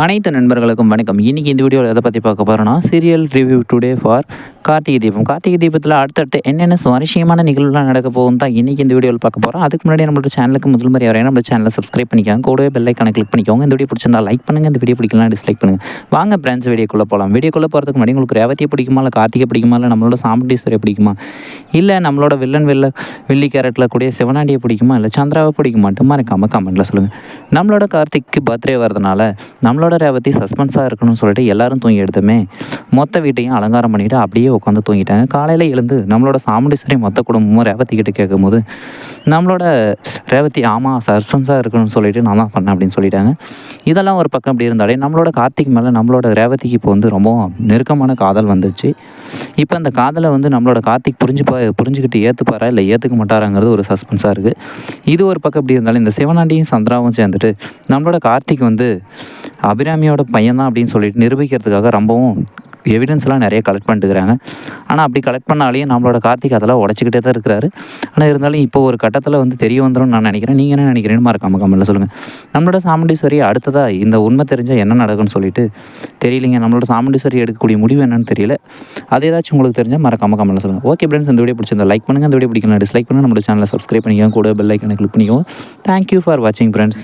அனைத்து நண்பர்களுக்கும் வணக்கம். இன்றைக்கி இந்த வீடியோவில் எதை பற்றி பார்க்க போகிறோன்னா serial review today for Karthigai Deepam. Karthigai தீபத்தில் அடுத்தடுத்து என்னென்ன சுவாரஸ்யமான நிகழ்வுலாம் நடக்க போகும் தான் இன்றைக்கி இந்த வீடியோவில் பார்க்க போகிறோம் அதுக்கு முன்னாடி நம்மளோட சேனலுக்கு முதல் முறை வரையும் நம்ம சேனலை சப்ஸ்கிரைப் பண்ணிக்கோங்க. கூடவே பெல் ஐக்கானை கிளிக் பண்ணிக்கோங்க. இந்த வீடியோ பிடிச்சிருந்தா லைக் பண்ணுங்கள் இந்த வீடியோ பிடிக்கலாம் டிஸ்லைக் பண்ணுங்கள் வாங்க ஃப்ரெண்ட்ஸ் வீடியோக்குள்ளே போகலாம் வீடியோக்குள்ளே போகிறதுக்கு முன்னாடி உங்களுக்கு ரேவதியை பிடிக்குமா? இல்லை கார்த்திகை பிடிக்குமா? இல்லை நம்மளோட சாமுண்டீஸ்வரியை பிடிக்குமா? இல்லை நம்மளோட வில்லன் வெள்ள வெள்ளி கேரட்டில் கூடிய சிவனாண்டியை பிடிக்குமா? இல்லை சந்திராவை பிடிக்குமான்ட்டு மறக்காமல் கமெண்ட்டில் சொல்லுங்கள் நம்மளோட கார்த்திக்கு பர்த்டே வரதுனால நம்மளோட ரேவதி சஸ்பென்ஸாக இருக்கணும்னு சொல்லிட்டு எல்லாரும் தூங்கி எடுத்துமே மொத்த வீட்டையும் அலங்காரம் பண்ணிவிட்டு அப்படியே உட்காந்து தூங்கிட்டாங்க காலையில் எழுந்து நம்மளோட சாமுண்டீஸ்வரி மொத்த குடும்பமும் ரேவதி கிட்ட கேட்கும்போது நம்மளோட ரேவதி ஆமாம் சஸ்பென்ஸாக இருக்கணும்னு சொல்லிட்டு நான் தான் பண்ணேன் அப்படின்னு சொல்லிட்டாங்க. இதெல்லாம் ஒரு பக்கம் அப்படி இருந்தாலே நம்மளோட கார்த்திக் மேலே நம்மளோட ரேவதிக்கு இப்போ வந்து ரொம்ப நெருக்கமான காதல் வந்துச்சு இப்போ அந்த காதலை வந்து நம்மளோட கார்த்திக் புரிஞ்சுப்பா புரிஞ்சுக்கிட்டு ஏற்றுப்பாரா இல்லை ஏற்றுக்க மாட்டாராங்கிறது ஒரு சஸ்பென்ஸாக இருக்குது இது ஒரு பக்கம் இப்படி இருந்தாலும் இந்த சிவனாண்டியும் சந்திராவும் சேர்ந்துட்டு நம்மளோட கார்த்திக் வந்து அபிராமியோட பையன் தான் அப்படின்னு சொல்லிட்டு நிரூபிக்கிறதுக்காக ரொம்பவும் எவிடன்ஸ்லாம் நிறைய கலெக்ட் பண்ணிட்டுருக்காங்க ஆனால் அப்படி கலெக்ட் பண்ணாலேயும் நம்மளோட கார்த்திக் அதெல்லாம் உடச்சிக்கிட்டே தான் இருக்கிறாரு. ஆனால் இருந்தாலும் இப்போ ஒரு கட்டத்தில் வந்து தெரிய வந்துடும் நான் நினைக்கிறேன். நீங்கள் என்ன நினைக்கிறேன்னு மறக்காம கமெண்ட்டில் சொல்லுங்கள் நம்மளோட சாமுண்டீஸ்வரி அடுத்ததாக இந்த உண்மை தெரிஞ்சால் என்ன நடக்கும்னு சொல்லிட்டு தெரியலைங்க. நம்மளோட சாமுண்டீஸ்வரி எடுக்கக்கூடிய முடிவு என்னன்னு தெரியல. அது ஏதாச்சும் உங்களுக்கு தெரிஞ்சால் மறக்காம கமெண்ட்டில் சொல்லுங்கள் ஓகே ஃப்ரெண்ட்ஸ் இந்த வீடியோ பிடிச்சிருந்தா லைக் பண்ணுங்கள் இந்த வீடியோ பிடிக்கலாம் டிஸ்லைக் பண்ணுங்கள் நம்மளோட சேனலை சப்ஸ்கிரைப் பண்ணிக்கோங்க. கூட பெல் ஐக்கனை கிளிக் பண்ணிக்கோங்க. தேங்க்யூ ஃபார் வாட்சிங் ஃப்ரெண்ட்ஸ்